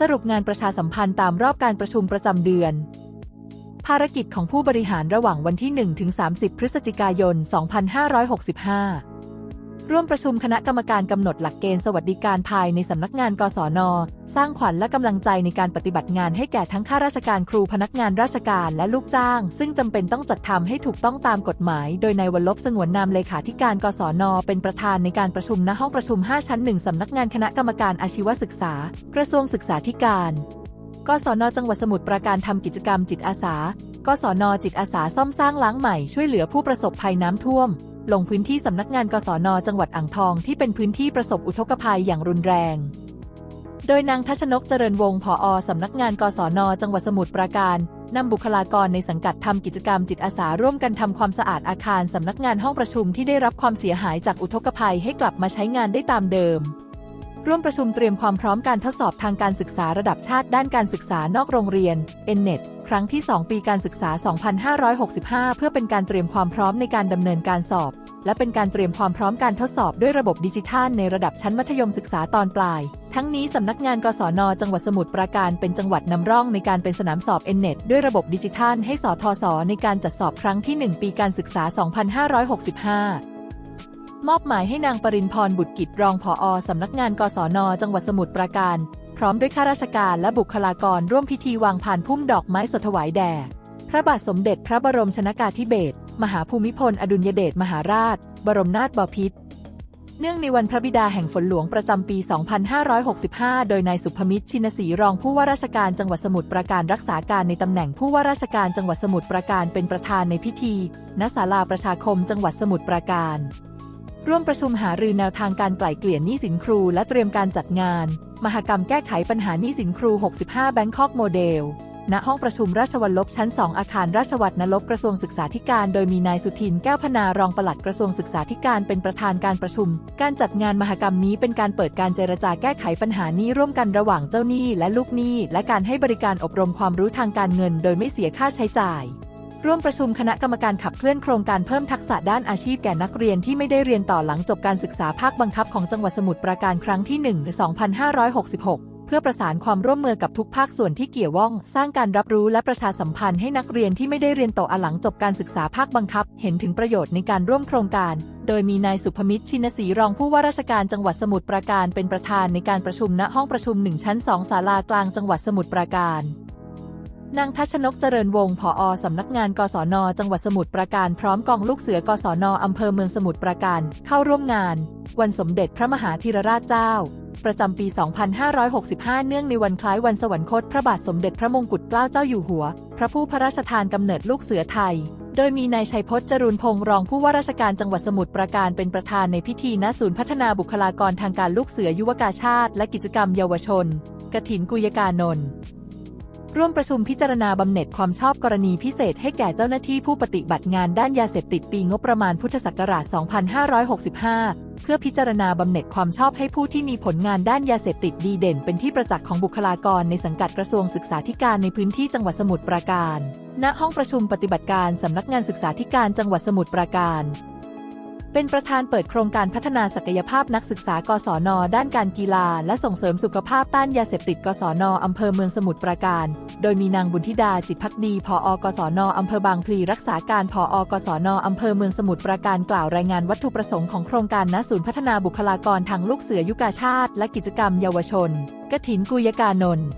สรุปงานประชาสัมพันธ์ตามรอบการประชุมประจำเดือน ภารกิจของผู้บริหารระหว่างวันที่1ถึง30 พฤศจิกายน 2565 ร่วมประชุมคณะกรรมการกำหนดหลักเกณฑ์สวัสดิการภายในสำนักงานกศน สร้างขวัญและกำลังใจในการปฏิบัติงานให้แก่ทั้งข้าราชการครูพนักงานราชการและลูกจ้าง ซึ่งจำเป็นต้องจัดทำให้ถูกต้องตามกฎหมาย โดยในายวันลบสงวนนามเลขาธิการกศน เป็นประธานในการประชุมณห้องประชุม 5 ชั้น 1สำนักงานคณะกรรมการอาชีวศึกษา กระทรวงศึกษาธิการกศน จังหวัดสมุทรปราการทำกิจกรรมจิตอาสากศน จิตอาสาซ่อมสร้างล้างใหม่ช่วยเหลือผู้ประสบภัยน้ำท่วม ลงพื้นที่สำนักงานกศนจังหวัดอ่างทองที่เป็นพื้นที่ประสบอุทกภัยอย่างรุนแรง โดยนางทัชนกเจริญวงศ์ผอสำนักงานกศนจังหวัดสมุทรปราการนำบุคลากรในสังกัดทำกิจกรรมจิตอาสาร่วมกันทำความสะอาดอาคารสำนักงานห้องประชุมที่ได้รับความเสียหายจากอุทกภัยให้กลับมาใช้งานได้ตามเดิม ร่วมประชุมเตรียมความพร้อมการทดสอบทางการศึกษาระดับชาติด้านการศึกษานอกโรงเรียน NNET ครั้งที่ 2 ปีการศึกษา 2565 เพื่อเป็นการเตรียมความพร้อมในการดำเนินการสอบ และเป็นการเตรียมความพร้อมการทดสอบด้วยระบบดิจิทัลในระดับชั้นมัธยมศึกษาตอนปลาย ทั้งนี้สำนักงานกศน จังหวัดสมุทรปราการเป็นจังหวัดนำร่องในการเป็นสนามสอบ NNET ด้วยระบบดิจิทัลให้สทศในการจัดสอบครั้งที่ 1 ปีการศึกษา 2565 มอบหมายให้นางปรินพรบุตรกิจรองผอสำนักงานกศน จังหวัดสมุทรปราการ พร้อมด้วยข้าราชการและบุคลากรร่วมพิธีวางผ่านพุ่มดอกไม้สดถวายแด่พระบาทสมเด็จพระบรมชนากาธิเบศรมหาภูมิพล อดุลยเดชมหาราช บรมนาถบพิตรเนื่องในวันพระบิดาแห่งฝนหลวงประจำปี 2565 โดยนายสุภมิตรชินศรีรองผู้ว่าราชการจังหวัดสมุทรปราการรักษาการในตำแหน่งผู้ว่าราชการจังหวัดสมุทรปราการเป็นประธานในพิธี ณ ศาลาประชาคมจังหวัดสมุทรปราการ ร่วมประชุมหารือแนวทางการไกล่เกลี่ยหนี้สินครู และเตรียมการจัดงาน มหกรรมแก้ไขปัญหาหนี้สินครู 65 แบงคอกโมเดล ณ ห้องประชุมราชวัลลบชั้น 2 อาคารราชวัตรนลบกระทรวงศึกษาธิการ โดยมีนายสุทินแก้วพนารองปลัดกระทรวงศึกษาธิการเป็นประธานการประชุม การจัดงานมหกรรมนี้เป็นการเปิดการเจรจาแก้ไขปัญหาหนี้ร่วมกันระหว่างเจ้าหนี้และลูกหนี้ และการให้บริการอบรมความรู้ทางการเงิน โดยไม่เสียค่าใช้จ่าย ร่วมประชุมคณะกรรมการขับเคลื่อนโครงการเพิ่มทักษะด้านอาชีพแก่นักเรียนที่ไม่ได้เรียนต่อหลังจบการศึกษาภาคบังคับของจังหวัดสมุทรปราการครั้งที่1 2566 เพื่อประสานความร่วมมือกับทุกภาคส่วนที่เกี่ยวข้อง สร้างการรับรู้และประชาสัมพันธ์ให้นักเรียนที่ไม่ได้เรียนต่อหลังจบการศึกษาภาคบังคับ เห็นถึงประโยชน์ในการร่วมโครงการ โดยมีนายสุภมิตรชินศรีรองผู้ว่าราชการจังหวัดสมุทรปราการเป็นประธานในการประชุมณห้องประชุม1ชั้น2ศาลากลางจังหวัดสมุทรปราการ นางทัชนกเจริญวงศ์ผอสำนักงานกศน จังหวัดสมุทรปราการพร้อมกองลูกเสือกศนอำเภอเมืองสมุทรปราการ เข้าร่วมงาน วันสมเด็จพระมหาธีรราชเจ้า ประจำปี 2565 เนื่องในวันคล้ายวันสวรรคตพระบาทสมเด็จพระมงกุฎเกล้าเจ้าอยู่หัว พระผู้พระราชทานกำเนิดลูกเสือไทย โดยมีนายชัยพจน์จรูนพงศ์รองผู้ว่าราชการจังหวัดสมุทรปราการเป็นประธานในพิธีณศูนย์พัฒนาบุคลากรทางการลูกเสือยุวกาชาติ และกิจกรรมเยาวชนกถินกุยกานนท์ ร่วมประชุมพิจารณาบำเหน็จความชอบกรณีพิเศษให้แก่เจ้าหน้าที่ผู้ปฏิบัติงานด้านยาเสพติดปีงบประมาณพุทธศักราช 2565 เพื่อพิจารณาบำเหน็จความชอบให้ผู้ที่มีผลงานด้านยาเสพติดดีเด่น เป็นที่ประจักษ์ของบุคลากรในสังกัดกระทรวงศึกษาธิการในพื้นที่จังหวัดสมุทรปราการ ณ ห้องประชุมปฏิบัติการสำนักงานศึกษาธิการจังหวัดสมุทรปราการ เป็นประธานเปิดโครงการพัฒนาศักยภาพนักศึกษากศน ด้านการกีฬา และส่งเสริมสุขภาพต้านยาเสพติดกศน อำเภอเมืองสมุทรปราการ โดยมีนางบุญธิดาจิตพักดีผอกศน อำเภอบางพลีรักษาการผอกศน อำเภอเมืองสมุทรปราการกล่าวรายงานวัตถุประสงค์ของโครงการณศูนย์พัฒนาบุคลากรทางลูกเสือยุกาชาติ และกิจกรรมเยาวชนกถินกุยกานนท์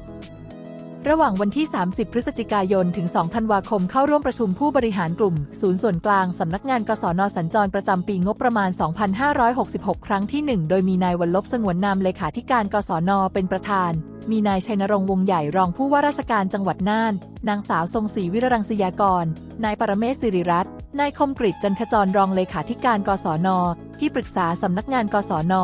ระหว่างวันที่ 30 พฤศจิกายน ถึง 2 ธันวาคมเข้าร่วมประชุมผู้บริหารกลุ่ม ศูนย์ส่วนกลาง สำนักงานกศนสัญจรประจำปีงบประมาณ 2566 ครั้งที่ 1 โดยมีนายวันลบสงวนนามเลขาธิการกศนเป็นประธาน มีนายชัยนรงค์วงใหญ่รองผู้ว่าราชการจังหวัดน่าน นางสาวทรงศรีวิรรังสยากร นายปรเมศสิริรัตน์นายคมกริตจันทจรรองเลขาธิการกศนที่ปรึกษาสำนักงานกศน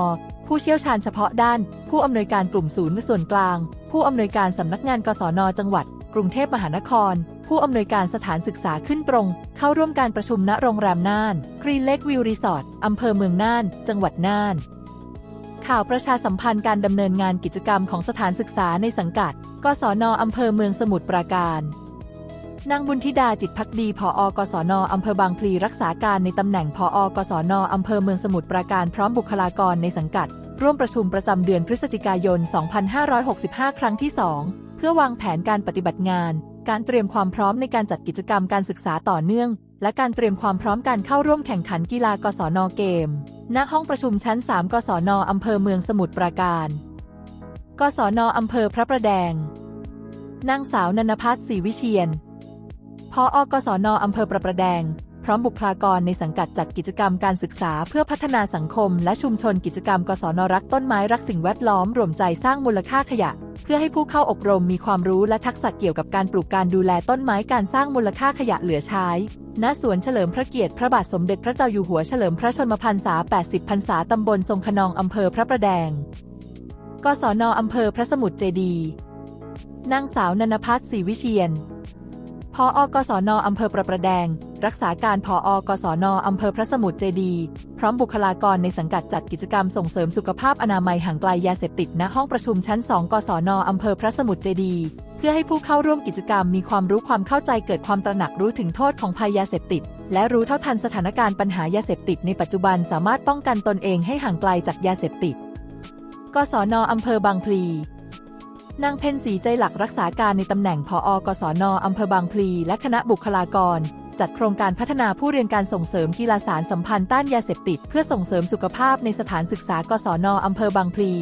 ผู้เชี่ยวชาญเฉพาะด้าน ผู้อำนวยการกลุ่มศูนย์ส่วนกลาง ผู้อำนวยการสำนักงานกศนจังหวัด กรุงเทพมหานคร ผู้อำนวยการสถานศึกษาขึ้นตรง เข้าร่วมการประชุมณโรงแรมน่านกรีเล็กวิวรีสอร์ทอำเภอเมืองน่าน จังหวัดน่าน ข่าวประชาสัมพันธ์การดำเนินงานกิจกรรมของสถานศึกษาในสังกัด กศนอำเภอเมืองสมุทรปราการ นางบุญธิดาจิตพักดีผอกศนอำเภอบางพลีรักษาการในตำแหน่งผอกศนอำเภอเมืองสมุทรปราการพร้อมบุคลากรในสังกัด ร่วมประชุมประจำเดือนพฤศจิกายน 2565 ครั้งที่ 2 เพื่อวางแผนการปฏิบัติงาน การเตรียมความพร้อมในการจัดกิจกรรมการศึกษาต่อเนื่อง และการเตรียมความพร้อมการเข้าร่วมแข่งขันกีฬากศนเกม ณ ห้องประชุมชั้น 3 กศนอำเภอเมืองสมุทรปราการ กศนอำเภอพระประแดง นางสาวนันพัฒน์ศรีวิเชียน พออกศนอำเภอประประแดง พร้อมบุคลากรในสังกัดจัดกิจกรรมการศึกษาเพื่อพัฒนาสังคม และชุมชนกิจกรรมกศนรักต้นไม้รักสิ่งแวดล้อมรวมใจสร้างมูลค่าขยะ เพื่อให้ผู้เข้าอบรมมีความรู้และทักษะเกี่ยวกับการปลูกการดูแลต้นไม้การสร้างมูลค่าขยะเหลือใช้ณสวนเฉลิมพระเกียรติพระบาทสมเด็จพระเจ้าอยู่หัวเฉลิมพระชนมพรรษา 80 พรรษาตำบลทรงขนองอำเภอพระประแดง กศนอำเภอพระสมุทรเจดี นางสาวนันพัฒน์ศรีวิเชียน ออกศนอำเภอประประแดง รักษาการพออกศนอำเภอพระสมุทรเจดี พร้อมบุคลากรในสังกัดจัดกิจกรรมส่งเสริมสุขภาพอนามัยห่างไกลยาเสพติดณห้องประชุมชั้น 2 กศนอำเภอพระสมุทรเจดี เพื่อให้ผู้เข้าร่วมกิจกรรมมีความรู้ความเข้าใจเกิดความตระหนักรู้ถึงโทษของภัยยาเสพติด และรู้เท่าทันสถานการณ์ปัญหายาเสพติดในปัจจุบันสามารถป้องกันตนเองให้ห่างไกลจากยาเสพติด กศนอำเภอบางพลี นางเพ็ญศรีใจหลักรักษาการในตำแหน่งผอกศนอำเภอบางพลี และคณะบุคลากร จัดโครงการพัฒนาผู้เรียนการส่งเสริมกีฬาสารสัมพันธ์ต้านยาเสพติด เพื่อส่งเสริมสุขภาพในสถานศึกษากศนอำเภอบางพลี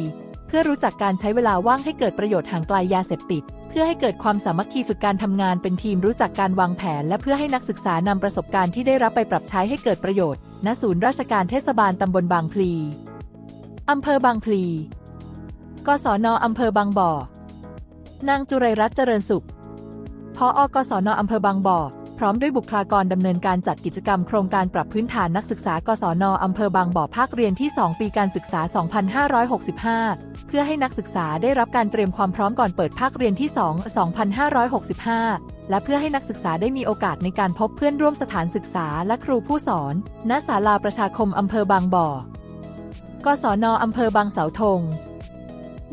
เพื่อรู้จักการใช้เวลาว่างให้เกิดประโยชน์ห่างไกลยาเสพติด เพื่อให้เกิดความสามัคคีฝึกการทำงานเป็นทีมรู้จักการวางแผน และเพื่อให้นักศึกษานำประสบการณ์ที่ได้รับไปปรับใช้ให้เกิดประโยชน์ ณ ศูนย์ราชการเทศบาลตำบลบางพลีอำเภอบางพลีกศนอำเภอบางบ่อ นางจุไรรัตน์เจริญสุขพออกศนอำเภอบางบ่อ พร้อมด้วยบุคลากรดำเนินการจัดกิจกรรมโครงการปรับพื้นฐานนักศึกษากศนอำเภอบางบ่อภาคเรียนที่ 2 ปีการศึกษา 2565 เพื่อให้นักศึกษาได้รับการเตรียมความพร้อมก่อนเปิดภาคเรียนที่ 2 2565 และเพื่อให้นักศึกษาได้มีโอกาสในการพบเพื่อนร่วมสถานศึกษาและครูผู้สอน ณ ศาลาประชาคมอำเภอบางบ่อกศนอำเภอบางเสาธง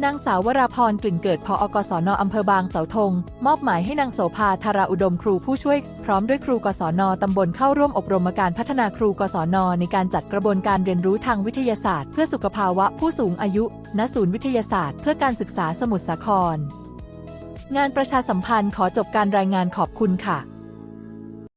นางสาววราพรกลิ่นเกิดพออกศนอำเภอบางเสาธง มอบหมายให้นางโสภาธาราอุดมครูผู้ช่วย พร้อมด้วยครูกศนตำบลเข้าร่วมอบรมการพัฒนาครูกศนในการจัดกระบวนการเรียนรู้ทางวิทยาศาสตร์ เพื่อสุขภาวะผู้สูงอายุ ณศูนย์วิทยาศาสตร์ เพื่อการศึกษาสมุทรสาคร งานประชาสัมพันธ์ขอจบการรายงานขอบคุณค่ะ